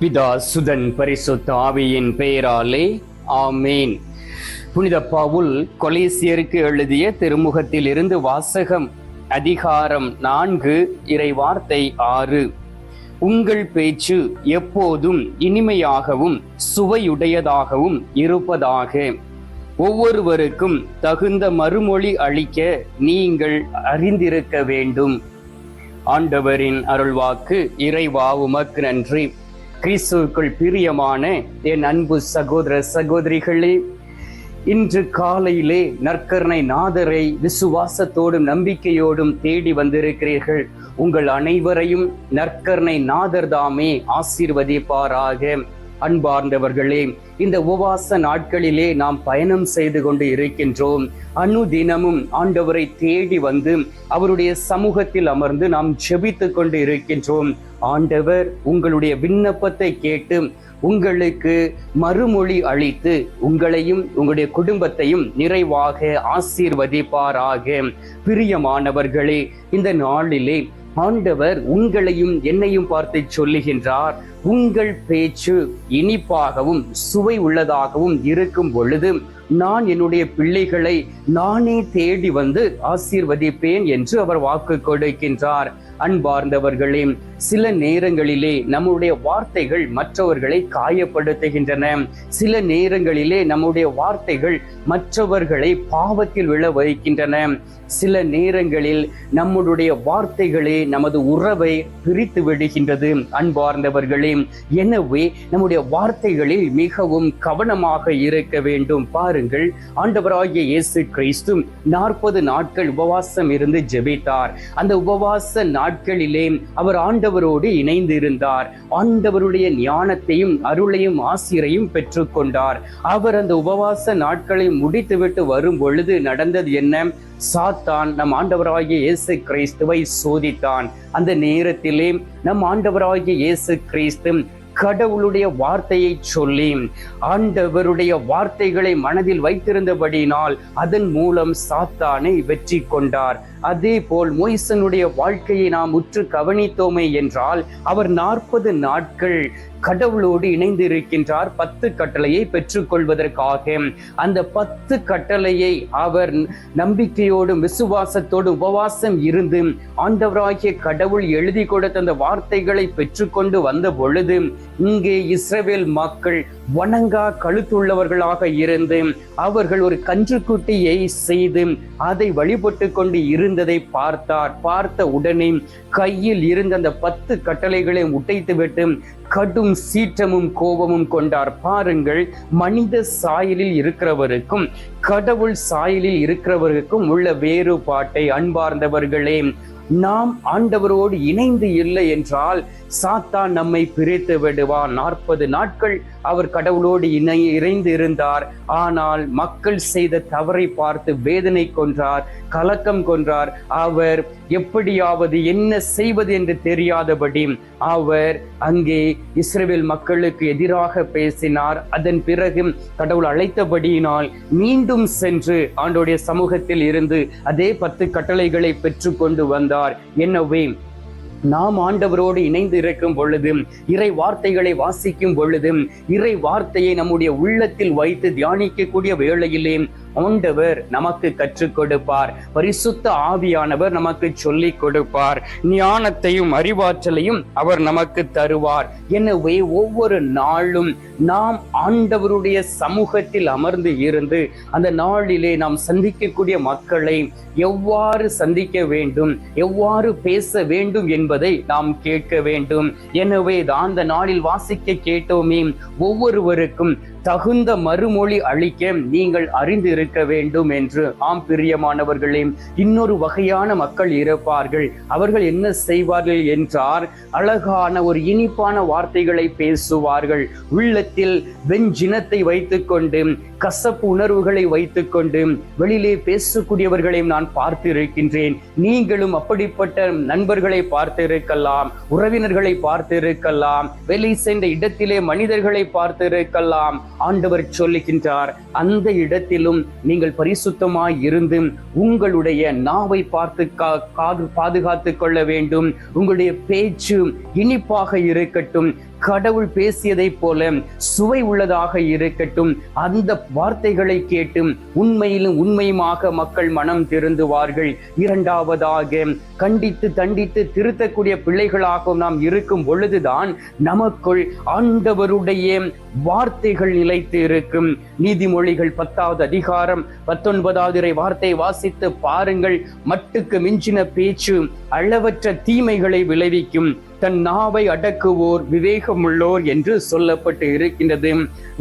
பிதா சுதன் பரிசுத்த ஆவியின் பெயராலே ஆமேன். புனித பவுல் கொலேசியருக்கு எழுதிய திருமுகத்தில் இருந்து வாசகம் அதிகாரம் நான்கு இறை வார்த்தை ஆறு. உங்கள் பேச்சு எப்போதும் இனிமையாகவும் சுவையுடையதாகவும் இருப்பதாக. ஒவ்வொருவருக்கும் தகுந்த மறுமொழி அளிக்க நீங்கள் அறிந்திருக்க வேண்டும். ஆண்டவரின் அருள்வாக்கு இறைவா உமக்கு நன்றி. கிறிஸ்துவுக்குள் பிரியமான என் அன்பு சகோதர சகோதரிகளே இன்று காலையிலே நற்கருணை நாதரை விசுவாசத்தோடும் நம்பிக்கையோடும் தேடி வந்திருக்கிறீர்கள். உங்கள் அனைவரையும் நற்கர்ணை நாதர் தாமே ஆசீர்வதிப்பாராக. அன்பார்ந்தவர்களே இந்த உபவாச நாட்களிலே நாம் பயணம் செய்து கொண்டு இருக்கின்றோம். அணு தினமும் ஆண்டவரை தேடி வந்து அவருடைய சமூகத்தில் அமர்ந்து நாம் ஜெபித்து கொண்டு இருக்கின்றோம். ஆண்டவர் உங்களுடைய விண்ணப்பத்தை கேட்டு உங்களுக்கு மறுமொழி அளித்து உங்களையும் உங்களுடைய குடும்பத்தையும் நிறைவாக ஆசீர்வதிப்பாராக. பிரியமானவர்களே இந்த நாளிலே ஆண்டவர் உங்களையும் என்னையும் பார்த்து சொல்லுகின்றார். உங்கள் பேச்சு இனிப்பாகவும் சுவை உள்ளதாகவும் இருக்கும் பொழுது நான் என்னுடைய பிள்ளைகளை நானே தேடி வந்து ஆசீர்வதிப்பேன் என்று அவர் வாக்கு கொடுக்கின்றார். அன்பார்ந்தவர்களே சில நேரங்களிலே நம்முடைய வார்த்தைகள் மற்றவர்களை காயப்படுத்துகின்றன. சில நேரங்களிலே நம்முடைய வார்த்தைகள் மற்றவர்களை பாவத்தில் விழ வைக்கின்றன. சில நேரங்களில் நம்முடைய வார்த்தைகளே நமது உறவை பிரித்து விடுகின்றது அன்பார்ந்தவர்களே. எனவே நம்முடைய வார்த்தைகளில் மிகவும் கவனமாக இருக்க வேண்டும். பாருங்கள் ஆண்டவராகிய இயேசு கிறிஸ்து நாற்பது நாட்கள் உபவாசம் இருந்து ஜெபித்தார். அந்த உபவாச நாட்களிலே அவர் ஆண்ட ஆண்டவரோடு இணைந்து இருந்தார் ஆண்டவருடைய ஞானத்தையும் அருளையும் ஆசிரியையும் பெற்றுக்கொண்டார். அவர் அந்த உபவாச நாட்களை முடித்துவிட்டு வரும் பொழுது நடந்தது என்ன? சாத்தான் நம் ஆண்டவராகிய இயேசு கிறிஸ்துவை சோதித்தான். அந்த நேரத்திலே நம் ஆண்டவராகிய இயேசு கிறிஸ்து கடவுளுடைய வார்த்தையை சொல்லி ஆண்டவருடைய வார்த்தைகளை மனதில் வைத்திருந்தபடியினால் அதன் மூலம் சாத்தானை வெற்றி கொண்டார். அதே போல் மொய்சனுடைய வாழ்க்கையை நாம் உற்று கவனித்தோமே என்றால் அவர் நாற்பது நாட்கள் கடவுளோடு இணைந்து இருக்கின்றார் பத்து கட்டளையை பெற்றுக்கொள்வதற்காக. அந்த பத்து கட்டளையை அவர் நம்பிக்கையோடும் விசுவாசத்தோடும் உபவாசம் இருந்து ஆண்டவராகிய கடவுள் எழுதி கொடுத்த அந்த வார்த்தைகளை பெற்றுக்கொண்டு வந்த பொழுது இங்கே இஸ்ரவேல் மக்கள் வணங்கா கழுத்துள்ளவர்களாக இருந்து அவர்கள் ஒரு கன்றுக்குட்டியை செய்து அதை வழிபட்டு கொண்டு இருந்ததை பார்த்தார். பார்த்த உடனே கையில் இருந்த அந்த பத்து கட்டளைகளை உடைத்துவிட்டு கடும் சீற்றமும் கோபமும் கொண்டார். பாருங்கள் மனித சாயலில் இருக்கிறவருக்கும் கடவுள் சாயலில் இருக்கிறவருக்கும் உள்ள வேறுபாட்டை அன்பார்ந்தவர்களே நாம் ஆண்டவரோடு இணைந்து இல்லை என்றால் சாத்தான் நம்மை பிரித்து விடுவான் நாற்பது நாட்கள் அவர் கடவுளோடு இணை இணைந்து இருந்தார் ஆனால் மக்கள் செய்த தவறை பார்த்து வேதனை கொன்றார் கலக்கம் கொன்றார். அவர் எப்படியாவது என்ன செய்வது என்று தெரியாதபடி அவர் அங்கே இஸ்ரேல் மக்களுக்கு எதிராக பேசினார். அதன் பிறகு கடவுள் அழைத்தபடியினால் மீண்டும் சென்று ஆண்டோடைய சமூகத்தில் இருந்து அதே பத்து கட்டளைகளை பெற்றுக்கொண்டு வந்தார். எனவே நாம் ஆண்டவரோடு இணைந்து இருக்கும் பொழுது இறை வார்த்தைகளை வாசிக்கும் பொழுது இறை வார்த்தையை நம்முடைய உள்ளத்தில் வைத்து தியானிக்கக்கூடிய வேளையிலே ஆண்டவர் நமக்கு கற்றுக் கொடுப்பார். பரிசுத்த ஆவியானவர் நமக்கு சொல்லிக் கொடுப்பார். ஞானத்தையும் அறிவாற்றலையும் அவர் நமக்கு தருவார். எனவே ஒவ்வொரு நாளும் நாம் ஆண்டவருடைய சமூகத்தில் அமர்ந்து இருந்து அந்த நாளிலே நாம் சந்திக்கக்கூடிய மக்களை எவ்வாறு சந்திக்க வேண்டும் எவ்வாறு பேச வேண்டும் என்பதை நாம் கேட்க வேண்டும். எனவே தான் அந்த நாளில் வாசிக்க கேட்டோமே ஒவ்வொருவருக்கும் தகுந்த மறுமொழி அளிக்க நீங்கள் அறிந்து இருக்க வேண்டும் என்று. ஆம் பிரியமானவர்களே இன்னொரு வகையான மக்கள் இருப்பார்கள். அவர்கள் என்ன செய்வார்கள் என்றார். அழகான ஒரு இனிப்பான வார்த்தைகளை பேசுவார்கள். உள்ளத்தில் வெஞ்சினத்தை வைத்துக்கொண்டு கசப்பு உணர்வுகளை வைத்துக்கொண்டு வெளியிலே பேசக்கூடியவர்களையும் நான் பார்த்திருக்கின்றேன். நீங்களும் அப்படிப்பட்ட நண்பர்களை பார்த்து இருக்கலாம் உறவினர்களை பார்த்து இருக்கலாம் வெளி சென்ற இடத்திலே மனிதர்களை பார்த்து இருக்கலாம் ஆண்டவர் சொல்லுகின்றார் அந்த இடத்திலும் நீங்கள் பரிசுத்தமாய் இருந்து உங்களுடைய நாவை பார்த்து காது பாதுகாத்துக் கொள்ள வேண்டும். உங்களுடைய பேச்சு இனிப்பாக இருக்கட்டும். கடவுள் பேசியதைப் போல சுவை உள்ளதாக இருக்கட்டும். அந்த வார்த்தைகளை கேட்டும் உண்மையிலும் உண்மையுமாக மக்கள் மனம் திருந்துவார்கள். இரண்டாவதாக கண்டித்து தண்டித்து திருத்தக்கூடிய பிள்ளைகளாகவும் நாம் இருக்கும் பொழுதுதான் நமக்குள் ஆண்டவருடைய வார்த்தைகள் நிலைத்து இருக்கும். நீதிமொழிகள் பத்தாவது அதிகாரம் பத்தொன்பதாவது வார்த்தை வாசித்து பாருங்கள். மட்டுக்கு மிஞ்சின பேச்சு அளவற்ற தீமைகளை விளைவிக்கும். தன் நாவை அடக்குவோர் விவேகமுள்ளோர் என்று சொல்லப்பட்டு இருக்கின்றது.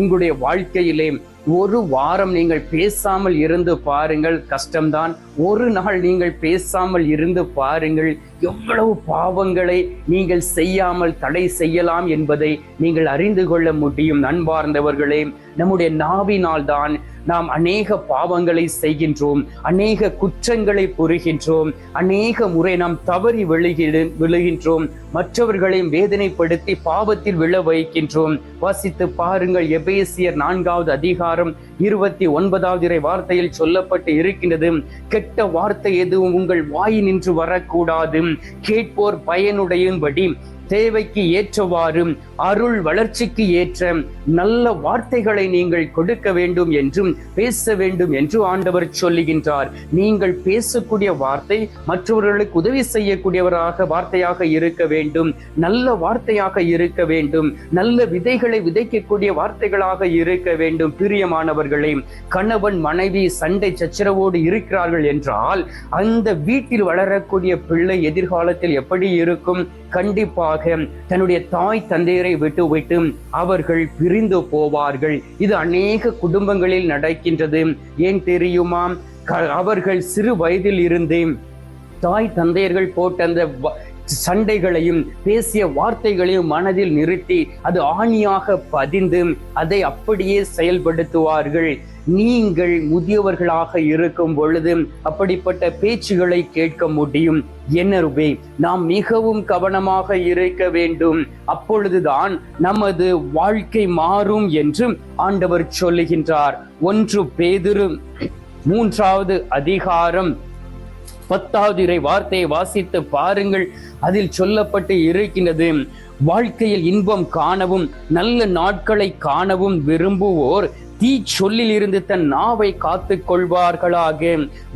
உங்களுடைய வாழ்க்கையிலே ஒரு வாரம் நீங்கள் பேசாமல் இருந்து பாருங்கள். கஷ்டம்தான். ஒரு நாள் நீங்கள் பேசாமல் இருந்து பாருங்கள். எவ்வளவு பாவங்களை நீங்கள் செய்யாமல் தடை செய்யலாம் என்பதை நீங்கள் அறிந்து கொள்ள முடியும் நண்பார்ந்தவர்களே. நம்முடைய நாவினால் தான் நாம் அநேக பாவங்களை செய்கின்றோம் அநேக குற்றங்களை புரிகின்றோம் அநேக முறை நாம் தவறி விழுகிடு விழுகின்றோம் மற்றவர்களையும் வேதனைப்படுத்தி பாவத்தில் விழ வைக்கின்றோம். வாசித்து பாருங்கள் எபேசியர் நான்காவது அதிகாரம் இருபத்தி ஒன்பதாவது இறை வார்த்தையில் சொல்லப்பட்டு இருக்கின்றது கெட்ட வார்த்தை எதுவும் உங்கள் வாயினின்று வரக்கூடாது. கேட்போர் பயனுடையும்படி தேவைக்கு ஏற்றவாறு அருள் வளர்ச்சிக்கு ஏற்ற நல்ல வார்த்தைகளை நீங்கள் கொடுக்க வேண்டும் என்றும் பேச வேண்டும் என்று ஆண்டவர் சொல்லுகின்றார். நீங்கள் பேசக்கூடிய வார்த்தை மற்றவர்களுக்கு உதவி செய்யக்கூடியவராக வார்த்தையாக இருக்க வேண்டும். நல்ல வார்த்தையாக இருக்க வேண்டும். நல்ல விதைகளை விதைக்கக்கூடிய வார்த்தைகளாக இருக்க வேண்டும் பிரியமானவர்களே. கணவன் மனைவி சண்டை சச்சரவோடு இருக்கிறார்கள் என்றால் அந்த வீட்டில் வளரக்கூடிய பிள்ளை எதிர்காலத்தில் எப்படி இருக்கும்? கண்டிப்பாக தன்னுடைய தாய் தந்தையரை விட்டு விட்டு அவர்கள் பிரிந்து போவார்கள். இது அநேக குடும்பங்களில் நடக்கின்றது. ஏன் தெரியுமா? அவர்கள் சிறு வயதில் இருந்து தாய் தந்தையர்கள் போட்ட அந்த சண்டைகளையும் பேசிய வார்த்தைகளையும் மனதில் நிறுத்தி அது ஆணியாக பதிந்து அதை அப்படியே செயல்படுத்துவார்கள். நீங்கள் முதியவர்களாக இருக்கும் பொழுது அப்படிப்பட்ட பேச்சுகளை கேட்க முடியும். என்னருவே நாம் மிகவும் கவனமாக இருக்க வேண்டும். அப்பொழுதுதான் நமது வாழ்க்கை மாறும் என்று ஆண்டவர் சொல்லுகின்றார். ஒன்று பேதிரு மூன்றாவது அதிகாரம் பத்தாவது இறை வார்த்தையை வாசித்து பாருங்கள். அதில் சொல்லப்பட்டு இருக்கின்றது வாழ்க்கையில் இன்பம் காணவும் நல்ல நாட்களை காணவும் விரும்புவோர் தீ சொல்லில் இருந்து தன் நாவை காத்து கொள்வார்களாக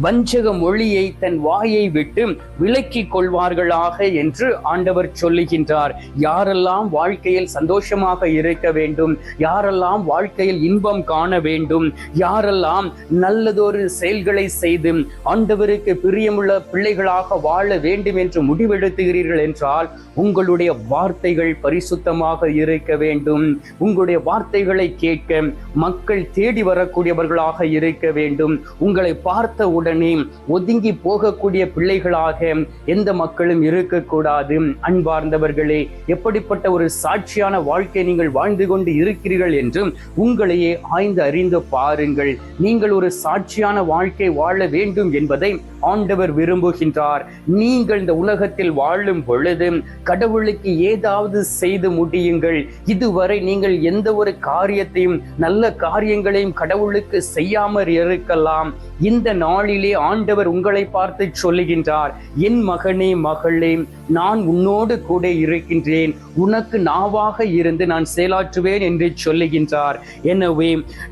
வஞ்சக மொழியை தன் வாயை விட்டு விலக்கிக் கொள்வார்களாக என்று ஆண்டவர் சொல்லுகின்றார். யாரெல்லாம் வாழ்க்கையில் சந்தோஷமாக இருக்க வேண்டும் யாரெல்லாம் வாழ்க்கையில் இன்பம் காண வேண்டும் யாரெல்லாம் நல்லதொரு செயல்களை செய்து ஆண்டவருக்கு பிரியமுள்ள பிள்ளைகளாக வாழ வேண்டும் என்று முடிவெடுத்துகிறீர்கள் என்றால் உங்களுடைய வார்த்தைகள் பரிசுத்தமாக இருக்க வேண்டும். உங்களுடைய வார்த்தைகளை கேட்க மக்கள் மக்கள் தேடி வரக்கூடியவர்களாக இருக்க வேண்டும். உங்களை பார்த்த உடனே ஒதுங்கி போகக்கூடிய பிள்ளைகளாக எந்த மக்களும் இருக்கக்கூடாது. அன்பார்ந்தவர்களே எப்படிப்பட்ட ஒரு சாட்சியான வாழ்க்கை நீங்கள் வாழ்ந்து கொண்டு இருக்கிறீர்கள் என்றும் உங்களையே ஆய்ந்து அறிந்து பாருங்கள். நீங்கள் ஒரு சாட்சியான வாழ்க்கை வாழ வேண்டும் என்பதை ஆண்டவர் விரும்புகின்றார். நீங்கள் இந்த உலகத்தில் வாழும் பொழுது கடவுளுக்கு ஏதாவது செய்து முடியுங்கள். இதுவரை நீங்கள் எந்த ஒரு காரியத்தையும் நல்ல காரியம் காரியங்களையும் கடவுளுக்கு செய்யாமல் இருக்கலாம். இந்த நாளிலே ஆண்டவர் உங்களை பார்த்து சொல்லுகின்றார் என் மகனே மகளே நான் உன்னோடு கூட இருக்கின்றேன். உனக்கு நாவாக இருந்து நான் செயலாற்றுவேன் என்று சொல்லுகின்றார். எனவே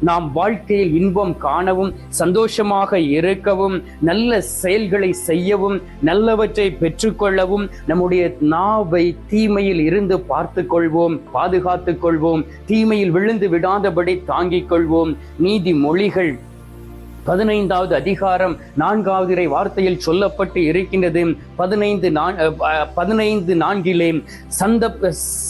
நாம் வாழ்க்கையில் இன்பம் காணவும் சந்தோஷமாக இருக்கவும் நல்ல செயல்களை செய்யவும் நல்லவற்றை பெற்றுக்கொள்ளவும் நம்முடைய நாவை தீமையில் இருந்து பார்த்து கொள்வோம் பாதுகாத்துக் கொள்வோம் தீமையில் விழுந்து விடாதபடி தாங்கிக் கொள்வோம். நீதி மொழிகள் பதினைந்தாவது அதிகாரம் நான்காவது இறை வார்த்தையில் சொல்லப்பட்டு இருக்கின்றது. பதினைந்து பதினைந்து நான்கிலே சந்த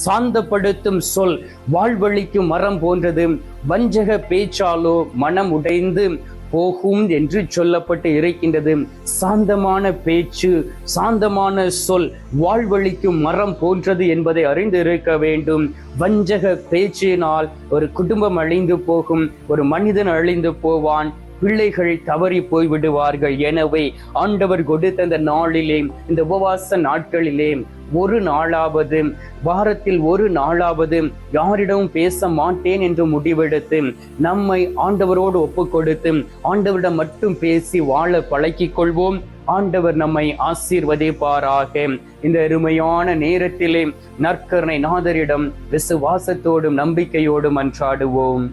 சாந்தப்படுத்தும் சொல் வாழ்வழிக்கும் மரம் போன்றது. வஞ்சக பேச்சாலோ மனம் உடைந்து போகும் என்று சொல்லப்பட்டு இருக்கின்றது. சாந்தமான பேச்சு சாந்தமான சொல் வாழ்வழிக்கும் மரம் போன்றது என்பதை அறிந்து இருக்க வேண்டும். வஞ்சக பேச்சினால் ஒரு குடும்பம் அழிந்து போகும் ஒரு மனிதன் அழிந்து போவான் பிள்ளைகள் தவறி போய் விடுவார்கள் எனவே ஆண்டவர் கொடுத்த இந்த நாளிலே இந்த உபவாச நாட்களிலே ஒரு நாளாவது வாரத்தில் ஒரு நாளாவது யாரிடமும் பேச மாட்டேன் என்று முடிவெடுத்து நம்மை ஆண்டவரோடு ஒப்பு கொடுத்து ஆண்டவரிடம் மட்டும் பேசி வாழ பழக்கிக் கொள்வோம். ஆண்டவர் நம்மை ஆசீர்வதிப்பாராக இந்த அருமையான நேரத்திலே நற்கருணை நாதரிடம் விசுவாசத்தோடும் நம்பிக்கையோடும் அன்றாடுவோம்.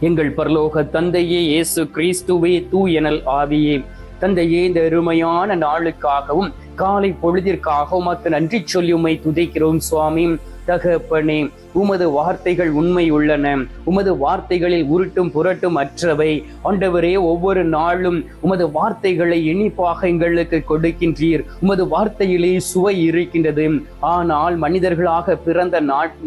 எங்கள் பரலோக தந்தையே இயேசு கிறிஸ்துவே தூயனல் ஆவியே. தந்தையே இந்த அருமையான நாளுக்காகவும் காலை பொழுதிற்காகவும் மற்ற நன்றி சொல்லி துதைக்கிறோம் சுவாமி. தகப்பனே உமது வார்த்தைகள் உண்மை உள்ளன. உமது வார்த்தைகளில் உருட்டும் புரட்டும் அற்றவை. ஆண்டவரே ஒவ்வொரு நாளும் உமது வார்த்தைகளை இனிப்பாக எங்களுக்கு கொடுக்கின்றீர். உமது வார்த்தையிலே சுவை இருக்கின்றது. ஆனால் மனிதர்களாக பிறந்த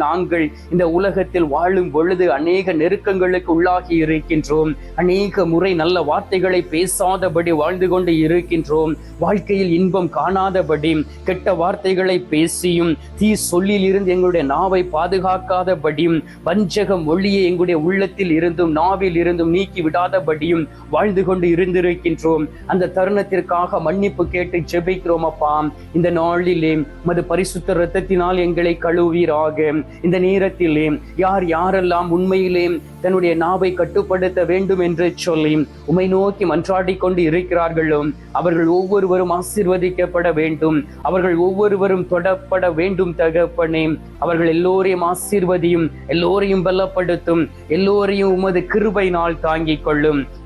நாங்கள் இந்த உலகத்தில் வாழும் பொழுது அநேக நெருக்கங்களுக்கு உள்ளாகி இருக்கின்றோம். அநேக முறை நல்ல வார்த்தைகளை பேசாதபடி வாழ்ந்து கொண்டு இருக்கின்றோம். வாழ்க்கையில் இன்பம் காணாதபடி கெட்ட வார்த்தைகளை பேசியும் தீ சொல்லிலிருந்து எங்களுடைய நாவை பாதுகாக்காதபடியும் வஞ்சக மொழியை எங்களுடைய உள்ளத்தில் இருந்தும் நாவில் இருந்தும் நீக்கி விடாதபடியும் வாழ்ந்து கொண்டு இருந்திருக்கின்றோம். அந்த தருணத்திற்காக மன்னிப்பு கேட்டு ஜெபிக்கிறோம் அப்பா. இந்த நாளிலே மது பரிசுத்த இரத்தத்தினால் எங்களை கழுவீராக இந்த நேரத்திலே யார் யாரெல்லாம் உண்மையிலே தன்னுடைய நாவை கட்டுப்படுத்த வேண்டும் என்று சொல்லி உமை நோக்கி மன்றாடி கொண்டு இருக்கிறார்களும் அவர்கள் ஒவ்வொருவரும் ஆசீர்வதிக்கப்பட வேண்டும். அவர்கள் ஒவ்வொருவரும் தொடப்பட வேண்டும் தகப்பனே. அவர்கள் எல்லோரையும் ஆசீர்வதியும் எல்லோரையும் பலப்படுத்தும் எல்லோரையும் உமது கிருபை நாள் தாங்கிக் கொள்ளும்.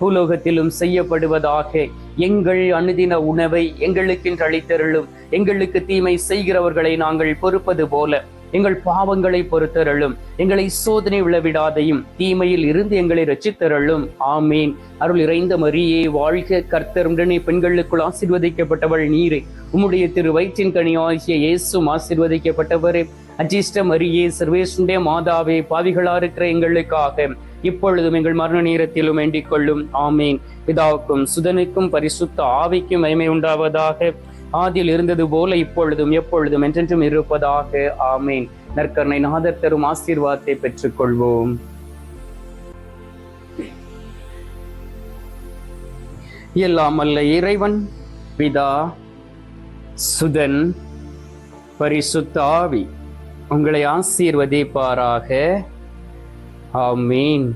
பூலோகத்திலும் செய்யப்படுவதாக எங்கள் அனுதின உணவை எங்களுக்கென்று அளித்தருளும். எங்களுக்கு தீமை செய்கிறவர்களை நாங்கள் பொறுப்பது போல எங்கள் பாவங்களை பொறுத்தருளும். எங்களை சோதனை விழவிடாதையும் தீமையில் இருந்து எங்களை ரச்சித்தருளும் ஆமேன். அருள் இறைந்த மரியே வாழ்க கர்த்தருடனே பெண்களுக்குள் ஆசிர்வதிக்கப்பட்டவள் நீரே. உம்முடைய திரு வயிற்றின் கனியாகிய இயேசும் ஆசிர்வதிக்கப்பட்டவரே. அஜிஷ்ட மரியே சர்வேசுண்டே மாதாவே பாவிகளா இருக்கிற எங்களுக்காக இப்பொழுதும் எங்கள் மரண நேரத்திலும் வேண்டிக் கொள்ளும். ஆமீன். பிதாவுக்கும் சுதனுக்கும் பரிசுத்த ஆவிக்கும் மகிமை உண்டாவதாக. ஆதியில் இருந்தது போல இப்பொழுதும் எப்பொழுதும் என்றென்றும் இருப்பதாக. ஆமீன். நற்கருணை நாதர் தரும் ஆசீர்வாதத்தை பெற்றுக்கொள்வோம். எல்லாம் அல்ல இறைவன் பிதா சுதன் பரிசுத்த ஆவி உங்களை ஆசீர்வதிப்பாராக. ஆமீன்